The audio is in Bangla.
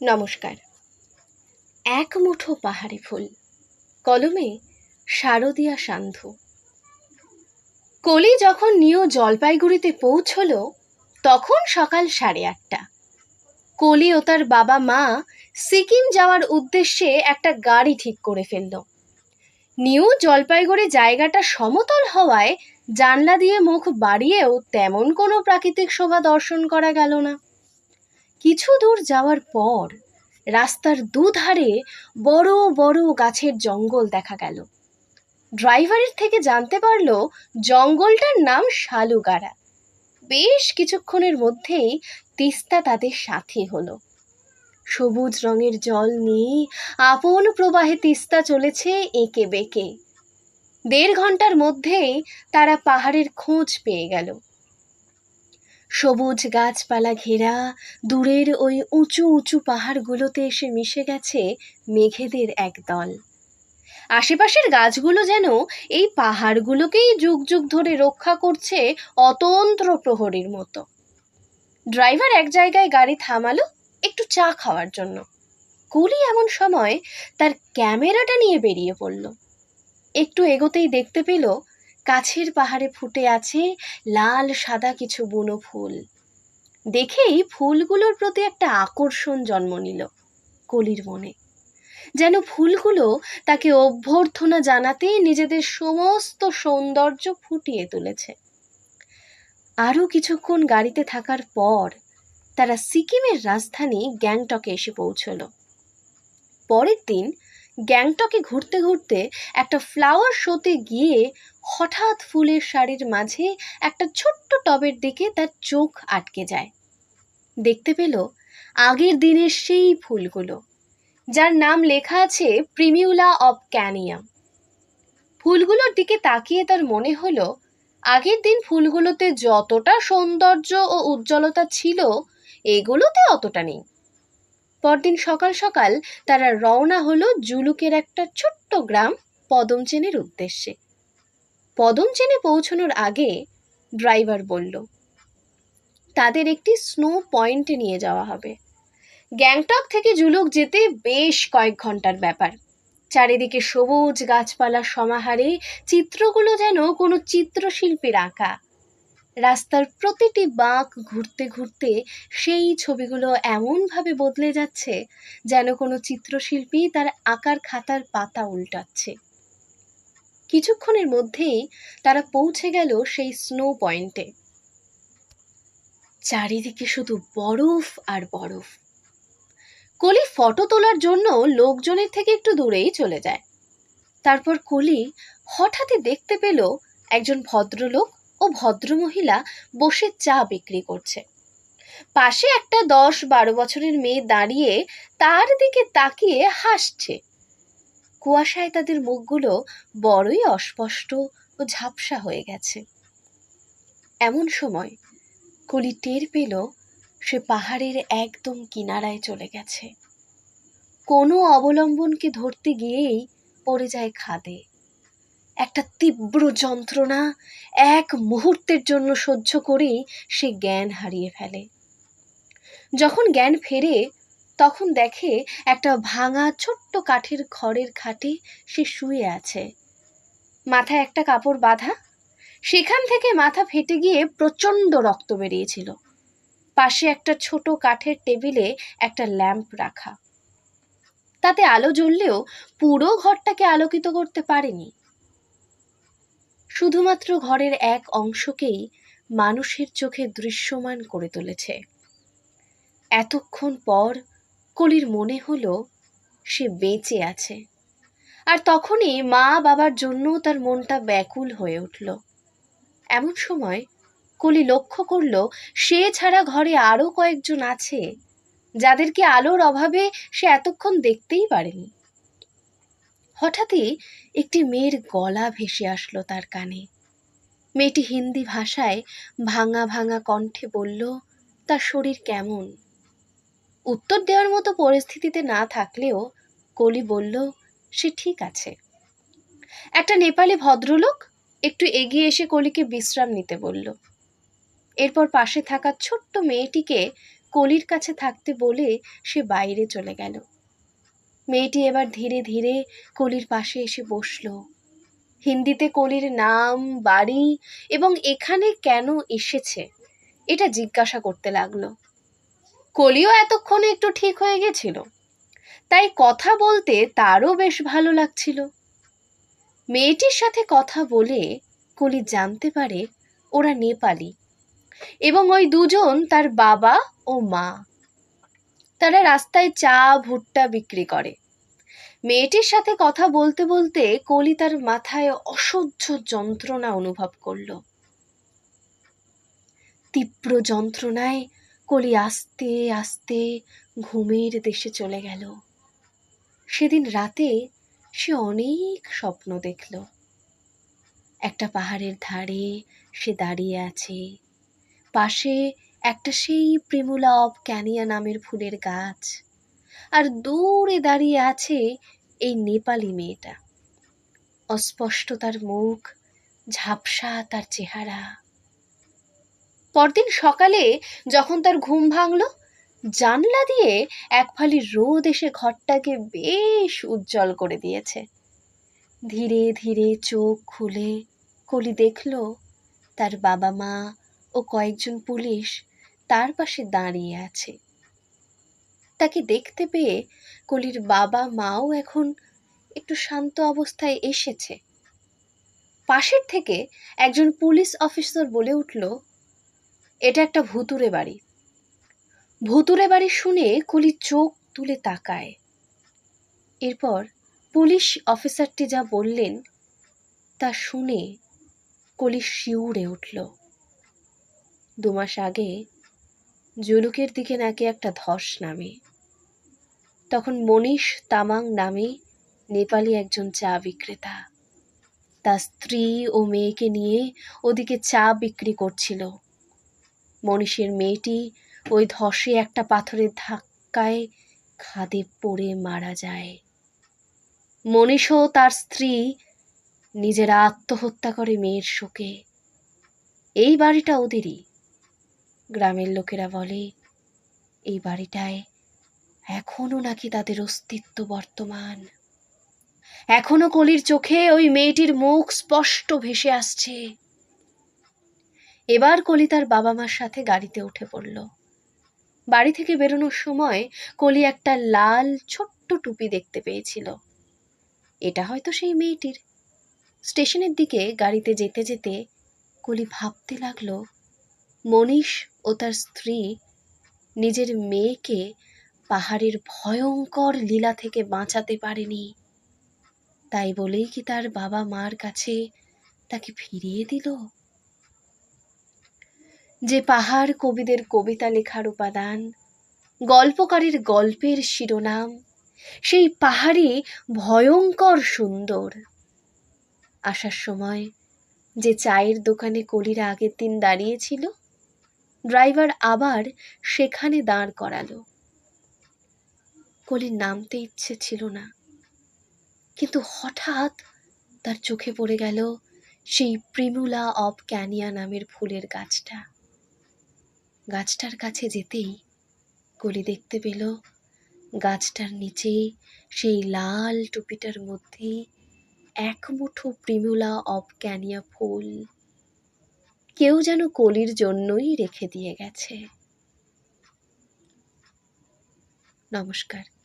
নমস্কার। এক মুঠো পাহাড়ি ফুল, কলমে শারদিয়া সান্ধু কলি যখন নিউ জলপাইগুড়িতে পৌঁছল, তখন সকাল সাড়ে আটটা। কলি ও তার বাবা মা সিকিম যাওয়ার উদ্দেশ্যে একটা গাড়ি ঠিক করে ফেলল। নিউ জলপাইগুড়ি জায়গাটা সমতল হওয়ায় জানলা দিয়ে মুখ বাড়িয়েও তেমন কোনো প্রাকৃতিক শোভা দর্শন করা গেল না। কিছু দূর যাওয়ার পর রাস্তার দুধারে বড় বড় গাছের জঙ্গল দেখা গেল। ড্রাইভারের থেকে জানতে পারল জঙ্গলটার নাম শালুগাড়া। বেশ কিছুক্ষণের মধ্যেই তিস্তা তাদের সাথে হলো। সবুজ রঙের জল নিয়ে আপন প্রবাহে তিস্তা চলেছে এঁকে বেঁকে। দেড় ঘণ্টার মধ্যেই তারা পাহাড়ের খোঁজ পেয়ে গেল। সবুজ গাছপালা ঘেরা, দূরের ওই উঁচু উঁচু পাহাড়গুলোতে এসে মিশে গেছে মেঘেদের এক দল আশেপাশের গাছগুলো যেন এই পাহাড়গুলোকেই যুগ যুগ ধরে রক্ষা করছে অতন্ত্র প্রহরীর মতো। ড্রাইভার এক জায়গায় গাড়ি থামালো একটু চা খাওয়ার জন্য। কুলি এমন সময় তার ক্যামেরাটা নিয়ে বেরিয়ে পড়ল। একটু এগোতেই দেখতে পেল কাছের পাহাড়ে ফুটে আছে লাল সাদা কিছু বুনো ফুল। দেখেই ফুলগুলোর প্রতি একটা আকর্ষণ জন্ম নিল কলির মনে। যেন ফুলগুলো তাকে অভ্যর্থনা জানাতে নিজেদের সমস্ত সৌন্দর্য ফুটিয়ে তুলেছে। আরও কিছুক্ষণ গাড়িতে থাকার পর তারা সিকিমের রাজধানী গ্যাংটকে এসে পৌঁছল। পরের দিন গ্যাংটকে ঘুরতে ঘুরতে একটা ফ্লাওয়ার শোতে গিয়ে হঠাৎ ফুলের শাড়ির মাঝে একটা ছোট্ট টবের দিকে তার চোখ আটকে যায়। দেখতে পেল আগের দিনের সেই ফুলগুলো, যার নাম লেখা আছে প্রিমিউলা অব ক্যানিয়াম ফুলগুলোর দিকে তাকিয়ে তার মনে হলো, আগের দিন ফুলগুলোতে যতটা সৌন্দর্য ও উজ্জ্বলতা ছিল, এগুলোতে অতটা নেই। পরদিন সকাল সকাল তারা রওনা হলো জুলুকের একটা ছোট্ট গ্রাম পদমচেনের উদ্দেশ্যে। পদমচেনে পৌঁছানোর আগে ড্রাইভার বলল, তাদের একটি স্নো পয়েন্টে নিয়ে যাওয়া হবে। গ্যাংটক থেকে জুলুক যেতে বেশ কয়েক ঘণ্টার ব্যাপার। চারিদিকে সবুজ গাছপালার সমাহারে, চিত্রগুলো যেন কোনো চিত্রশিল্পীর আঁকা। রাস্তার প্রতিটি বাঁক ঘুরতে ঘুরতে সেই ছবিগুলো এমনভাবে বদলে যাচ্ছে যেন কোনো চিত্রশিল্পী তার আঁকার খাতার পাতা উল্টাচ্ছে। কিছুক্ষণের মধ্যেই তারা পৌঁছে গেল সেই স্নো পয়েন্টে চারিদিকে শুধু বরফ আর বরফ। কলি ফটো তোলার জন্য লোকজনের থেকে একটু দূরেই চলে যায়। তারপর কলি হঠাৎই দেখতে পেল একজন ভদ্রলোক ভদ্রমহিলা বসে চা বিক্রি করছে। পাশে একটা দশ বারো বছরের মেয়ে দাঁড়িয়ে তার দিকে তাকিয়ে হাসছে। কুয়াশায় তাদের মুখগুলো বড়ই অস্পষ্ট ও ঝাপসা হয়ে গেছে। এমন সময় কলি টের পেল সে পাহাড়ের একদম কিনারায় চলে গেছে। কোনো অবলম্বনকে ধরতে গিয়েই পড়ে যায় খাদে। একটা তীব্র যন্ত্রণা এক মুহূর্তের জন্য সহ্য করেই সে জ্ঞান হারিয়ে ফেলে। যখন জ্ঞান ফেরে, তখন দেখে একটা ভাঙা ছোট্ট কাঠের খড়ের খাটে সে শুয়ে আছে। মাথায় একটা কাপড় বাঁধা, সেখান থেকে মাথা ফেটে গিয়ে প্রচণ্ড রক্ত বেরিয়েছিল। পাশে একটা ছোট কাঠের টেবিলে একটা ল্যাম্প রাখা। তাতে আলো জ্বললেও পুরো ঘরটাকে আলোকিত করতে পারেনি। শুধুমাত্র ঘরের এক অংশকেই মানুষের চোখে দৃশ্যমান করে তুলেছে। এতক্ষণ পর কলির মনে হলো সে বেঁচে আছে। আর তখনই মা বাবার জন্য তার মনটা ব্যাকুল হয়ে উঠল। এমন সময় কলি লক্ষ্য করল, সে ছাড়া ঘরে আরও কয়েকজন আছে, যাদেরকে আলোর অভাবে সে এতক্ষণ দেখতেই পারেনি। হঠাৎই একটি মেয়ের গলা ভেসে আসলো তার কানে। মেয়েটি হিন্দি ভাষায় ভাঙা ভাঙা কণ্ঠে বলল, তার শরীর কেমন? উত্তর দেওয়ার মতো পরিস্থিতিতে না থাকলেও কলি বলল, সে ঠিক আছে। একটা নেপালি ভদ্রলোক? একটু এগিয়ে এসে কলিকে বিশ্রাম নিতে বলল। এরপর পাশে থাকা ছোট্ট মেয়েটিকে কলির কাছে থাকতে বলে সে বাইরে চলে গেল। মেয়েটি এবার ধীরে ধীরে কলির পাশে এসে বসল। হিন্দিতে কলির নাম, বাড়ি এবং এখানে কেন এসেছে, এটা জিজ্ঞাসা করতে লাগল। কলিও এতক্ষণে একটু ঠিক হয়ে গেছিল, তাই কথা বলতে তারও বেশ ভালো লাগছিল। মেয়েটির সাথে কথা বলে কলি জানতে পারে ওরা নেপালি এবং ওই দুজন তার বাবা ও মা। তারা রাস্তায় চা, ভুট্টা বিক্রি করে। মেয়েটির সাথে কথা বলতে বলতে কলি তার মাথায় অসহ্য যন্ত্রণা অনুভব করল। তীব্র যন্ত্রণায় কলি আস্তে আস্তে ঘুমের দেশে চলে গেল। সেদিন রাতে সে অনেক স্বপ্ন দেখল। একটা পাহাড়ের ধারে সে দাঁড়িয়ে আছে। পাশে একটা সেই প্রেমুলা অব ক্যানিয়া নামের ফুলের গাছ। আর দূরে দাঁড়িয়ে আছে এই নেপালি মেয়েটা। অস্পষ্ট তার মুখ, ঝাপসা তার চেহারা। পরদিন সকালে যখন তার ঘুম ভাঙল, জানলা দিয়ে এক ফালি রোদ এসে ঘরটাকে বেশ উজ্জ্বল করে দিয়েছে। ধীরে ধীরে চোখ খুলে কলি দেখল, তার বাবা মা ও কয়েকজন পুলিশ তার পাশে দাঁড়িয়ে আছে। তাকে দেখতে পেয়ে কলির বাবা মাও এখন একটু শান্ত অবস্থায় এসেছে। পাশের থেকে একজন পুলিশ অফিসার বলে উঠল, এটা একটা ভুতুরে বাড়ি। ভুতুরে বাড়ি শুনে কলি চোখ তুলে তাকায়। এরপর পুলিশ অফিসারটি যা বললেন, তা শুনে কলি শিউরে উঠল। দুমাস আগে জুলুকের দিকে নাকি একটা ধস নামে। তখন মনীষ তামাং নামে নেপালি একজন চা বিক্রেতা। তার স্ত্রী ও মেয়েকে নিয়ে ওদিকে চা বিক্রি করছিল। মনীষের মেয়েটি ওই ধসে একটা পাথরের ধাক্কায় খাদে পড়ে মারা যায়। মনীষও তার স্ত্রী নিজেরা আত্মহত্যা করে মেয়ের শোকে। এই বাড়িটা ওদেরই। গ্রামের লোকেরা বলে, এই বাড়িটায় এখনও নাকি তাদের অস্তিত্ব বর্তমান। এখনও কলির চোখে ওই মেয়েটির মুখ স্পষ্ট ভেসে আসছে। এবার কলি তার বাবা মার সাথে গাড়িতে উঠে পড়ল। বাড়ি থেকে বেরোনোর সময় কলি একটা লাল, ছোট্ট টুপি দেখতে পেয়েছিল। এটা হয়তো সেই মেয়েটির। স্টেশনের দিকে গাড়িতে যেতে যেতে কলি ভাবতে লাগল, মনীষ ও তার স্ত্রী নিজের মেয়েকে পাহাড়ের ভয়ঙ্কর লীলা থেকে বাঁচাতে পারেনি। তাই বলেই কি তার বাবা মার কাছে তাকে ফিরিয়ে দিল? যে পাহাড় কবিদের কবিতা লেখার উপাদান, গল্পকারের গল্পের শিরোনাম, সেই পাহাড়ই ভয়ঙ্কর সুন্দর। আসার সময় যে চায়ের দোকানে কলিরা আগের দিন দাঁড়িয়েছিল, ড্রাইভার আবার সেখানে দাঁড় করালো। কলির নামতে ইচ্ছে ছিল না। কিন্তু হঠাৎ তার চোখে পড়ে গেল সেই প্রিমুলা অব ক্যানিয়া নামের ফুলের গাছটা। গাছটার কাছে যেতেই কলি দেখতে পেল গাছটার নিচে সেই লাল টুপিটার মধ্যে এক মুঠো প্রিমুলা অব ক্যানিয়া ফুল। কেউ যেন কলির জন্যই রেখে দিয়ে গেছে। নমস্কার।